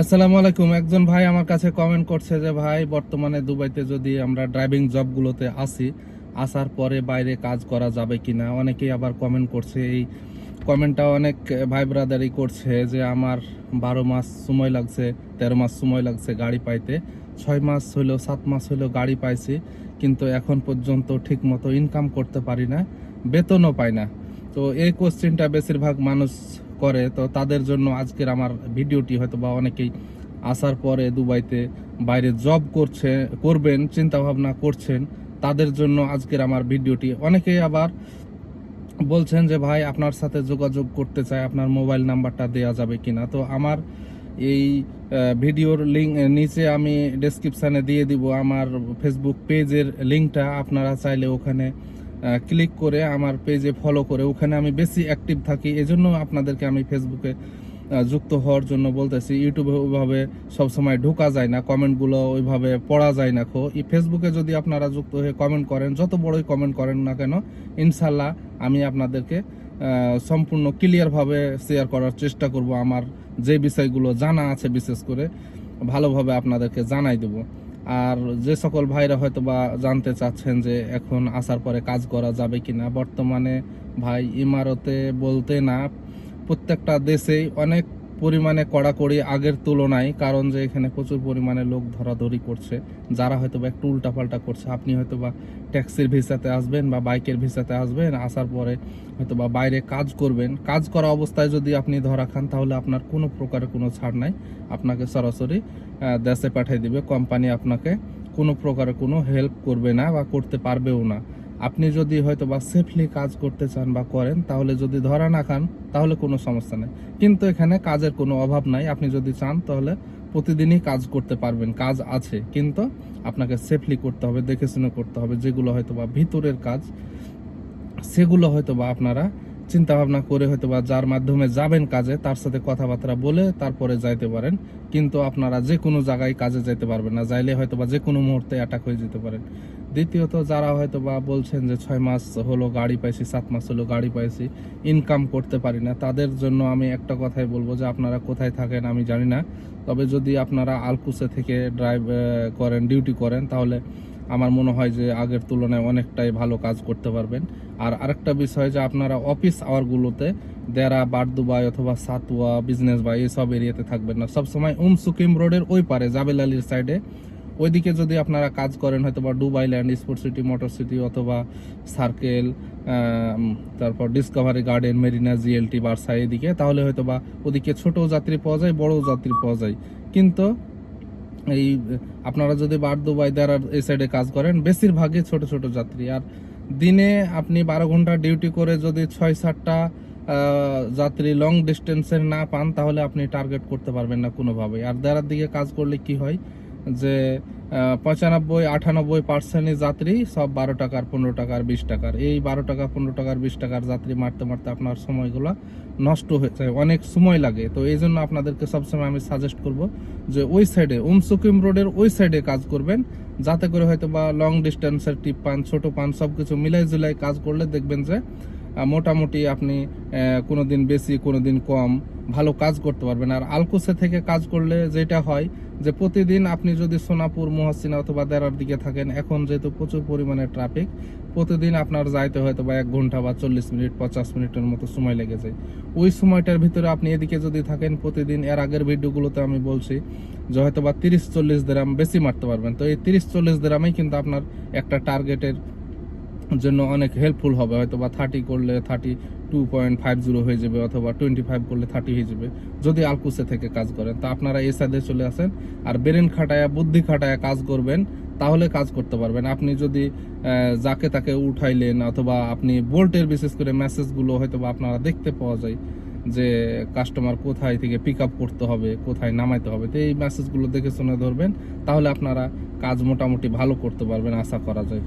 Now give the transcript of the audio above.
আসসালামু আলাইকুম। একজন ভাই আমার কাছে কমেন্ট করছে যে, ভাই, বর্তমানে দুবাইতে যদি আমরা ড্রাইভিং জবগুলোতে আসি, আসার পরে বাইরে কাজ করা যাবে কিনা? অনেকেই আবার কমেন্ট করছে। এই কমেন্টটা অনেক ভাই ব্রাদারই করছে যে, আমার বারো মাস সময় লাগছে, তেরো মাস সময় লাগছে গাড়ি পাইতে। ছয় মাস হইল, সাত মাস হইল গাড়ি পাইছি, কিন্তু এখন পর্যন্ত ঠিক মতো ইনকাম করতে পারি না, বেতনও পাই না। তো এই কোশ্চেনটা বেশিরভাগ মানুষ করে, তো তাদের জন্য আজকের আমার ভিডিওটি হয়তো বা অনেকেই আসার পরে দুবাইতে বাইরে জব করছে, করবেন চিন্তা ভাবনা করছেন, তাদের জন্য আজকের আমার ভিডিওটি। অনেকেই আবার বলছেন যে, ভাই, আপনার সাথে যোগাযোগ করতে চাই, আপনার মোবাইল নাম্বারটা দেওয়া যাবে কিনা? তো আমার এই ভিডিওর লিঙ্ক নিচে আমি ডেসক্রিপশানে দিয়ে দিব। আমার ফেসবুক পেজের লিঙ্কটা আপনারা চাইলে ওখানে ক্লিক করে আমার পেজে ফলো করে ওখানে আমি বেশি অ্যাক্টিভ থাকি। এজন্য আপনাদেরকে আমি ফেসবুকে যুক্ত হওয়ার জন্য বলতেছি ইউটিউবে ওইভাবে সবসময় ঢোকা যায় না কমেন্টগুলো ওইভাবে পড়া যায় না খো। এই ফেসবুকে যদি আপনারা যুক্ত হয়ে কমেন্ট করেন, যত বড়ই কমেন্ট করেন না কেন ইনশাল্লাহ আমি আপনাদেরকে সম্পূর্ণ ক্লিয়ারভাবে শেয়ার করার চেষ্টা করব। আমার যে বিষয়গুলো জানা আছে বিশেষ করে, ভালোভাবে আপনাদেরকে জানাই দেব। আর যে সকল ভাইরা হয়তো বা জানতে চাচ্ছেন যে এখন আসার পরে কাজ করা যাবে কিনা, বর্তমানে ভাই ইমারতে বলতে না, প্রত্যেকটা দেশেই অনেক পরিমাণে কড়াকড়ি আগের তুলনায়, কারণ যে এখানে প্রচুর পরিমাণে লোক ধরাধরি করছে, যারা হয়তো বা একটু উল্টাপাল্টা করছে। আপনি হয়তো বা ট্যাক্সির ভিসাতে আসবেন বা বাইকের ভিসাতে আসবেন, আসার পরে হয়তো বা বাইরে কাজ করবেন। কাজ করা অবস্থায় যদি আপনি ধরা খান, তাহলে আপনার কোনো প্রকারের কোনো ছাড় নাই। আপনাকে সরাসরি দেশে পাঠিয়ে দিবে। কোম্পানি আপনাকে কোনো প্রকারের কোনো হেল্প করবে না বা করতে পারবেও না। আপনি যদি হয়তো বা সেফলি কাজ করতে চান বা করেন, তাহলে যদি ধরা না খান, তাহলে কোনো সমস্যা নেই। কিন্তু এখানে কাজের কোনো অভাব নাই। আপনি যদি চান, তাহলে প্রতিদিনই কাজ করতে পারবেন। কাজ আছে, কিন্তু আপনাকে সেফলি করতে হবে, দেখে শুনে করতে হবে, যেগুলো হয়তো বা ভিতরের কাজ, সেগুলো হয়তো বা আপনারা চিন্তা ভাবনা করে হয়তো বা যার মাধ্যমে যাবেন কাজে, তার সাথে কথাবার্তা বলে তারপরে যাইতে পারেন। কিন্তু আপনারা যে কোনো জায়গায় কাজে যাইতে পারবেন না, যাইলে হয়তো বা যে কোনো মুহূর্তে অ্যাটাক হয়ে যেতে পারেন। দ্বিতীয়ত, যারা হয়তো বা বলছেন যে ছয় মাস হলো গাড়ি পাইছি, সাত মাস হলো গাড়ি পাইছি ইনকাম করতে পারি না, তাদের জন্য আমি একটা কথাই বলব যে আপনারা কোথায় থাকেন আমি জানি না। তবে যদি আপনারা আলকুসে থেকে ড্রাইভ করেন ডিউটি করেন, তাহলে আমার মনে হয় যে আগের তুলনায় অনেকটাই ভালো কাজ করতে পারবেন। আর আরেকটা বিষয় যে আপনারা অফিস আওয়ারগুলোতে দেরা, বারদুবাই অথবা সাতুয়া বিজনেস বাই এইসব এরিয়াতে থাকবেন না। সবসময় উম সুকিম রোডের ওই পারে জাবেল আলীর সাইডে ওইদিকে যদি আপনারা কাজ করেন, হয়তো বা Dubai Land Sport City Motor City অথবা সার্কেল তারপর Discovery Garden Marina JLT Barsha এদিকে, তাহলে হয়তো বা ওদিকে ছোট যাত্রী পাওয়া যায়, বড় যাত্রী পাওয়া যায়। কিন্তু এই, আপনারা যদি বার দুবাই দেরার এই সাইডে কাজ করেন, বেশিরভাগই ছোট ছোট যাত্রী। আর দিনে আপনি বারো ঘণ্টা ডিউটি করে যদি ছয়, সাতটা যাত্রী লং ডিস্টেন্সের না পান, তাহলে আপনি টার্গেট করতে পারবেন না কোনোভাবেই আর দেড়ার দিকে কাজ করলে কি হয়, যে পঁচানব্বই আটানব্বই পার্সেন্টই যাত্রী, সব বারো টাকার, পনেরো টাকার, বিশ টাকার। এই বারো টাকা, পনেরো টাকার, বিশ টাকার যাত্রী মারতে মারতে আপনার সময়গুলো নষ্ট হয়ে যায়, অনেক সময় লাগে। তো এই জন্য আপনাদেরকে সবসময় আমি সাজেস্ট করব যে ওই সাইডে উমসুকিম রোডের ওই সাইডে কাজ করবেন, যাতে করে হয়তো বা লং ডিস্টেন্সের টিপ পান, ছোট পান সব কিছু মিলাই জুলাই কাজ করলে দেখবেন যে মোটামুটি আপনি কোনো দিন বেশি, কোনোদিন কম, ভালো কাজ করতে পারবেন। আর আলকুসে থেকে কাজ করলে যেটা হয় যে, প্রতিদিন আপনি যদি সোনাপুর, মহাসিনা অথবা দেরার দিকে থাকেন, এখন যেহেতু প্রচুর পরিমাণে ট্রাফিক প্রতিদিন আপনার যাইতে হয়তো বা এক ঘণ্টা বা চল্লিশ মিনিট, পঞ্চাশ মিনিটের মতো সময় লেগে যায়। ওই সময়টার ভিতরে আপনি এদিকে যদি থাকেন, প্রতিদিন এর আগের ভিডিওগুলোতে আমি বলছি যে হয়তো বা তিরিশ চল্লিশ দেরাম বেশি মারতে পারবেন। তো এই তিরিশ চল্লিশ দেরামেই কিন্তু আপনার একটা টার্গেটের জন্য অনেক হেল্পফুল হবে। হয়তো বা থার্টি করলে thirty two point five zero হয়ে যাবে অথবা টোয়েন্টি ফাইভ করলে থার্টি হয়ে যাবে। যদি আলকুসে থেকে কাজ করেন, তা আপনারা এই সাইডে চলে আসেন। আর ব্রেন খাটায়া বুদ্ধি খাটায়া কাজ করবেন, তাহলে কাজ করতে পারবেন। আপনি যদি যাকে তাকে উঠাইলেন অথবা আপনি বোল্টের বিশেষ করে মেসেজগুলো হয়তো বা আপনারা দেখতে পাওয়া যায় যে কাস্টমার কোথায় থেকে পিক আপ করতে হবে, কোথায় নামাইতে হবে। তো এই মেসেজগুলো দেখে শুনে ধরবেন, তাহলে আপনারা কাজ মোটামুটি ভালো করতে পারবেন, আশা করা যায়।